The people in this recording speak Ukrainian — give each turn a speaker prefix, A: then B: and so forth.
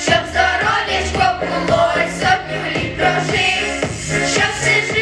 A: Щоб здоров'ячко було, сотню літ прожив, щоб все життя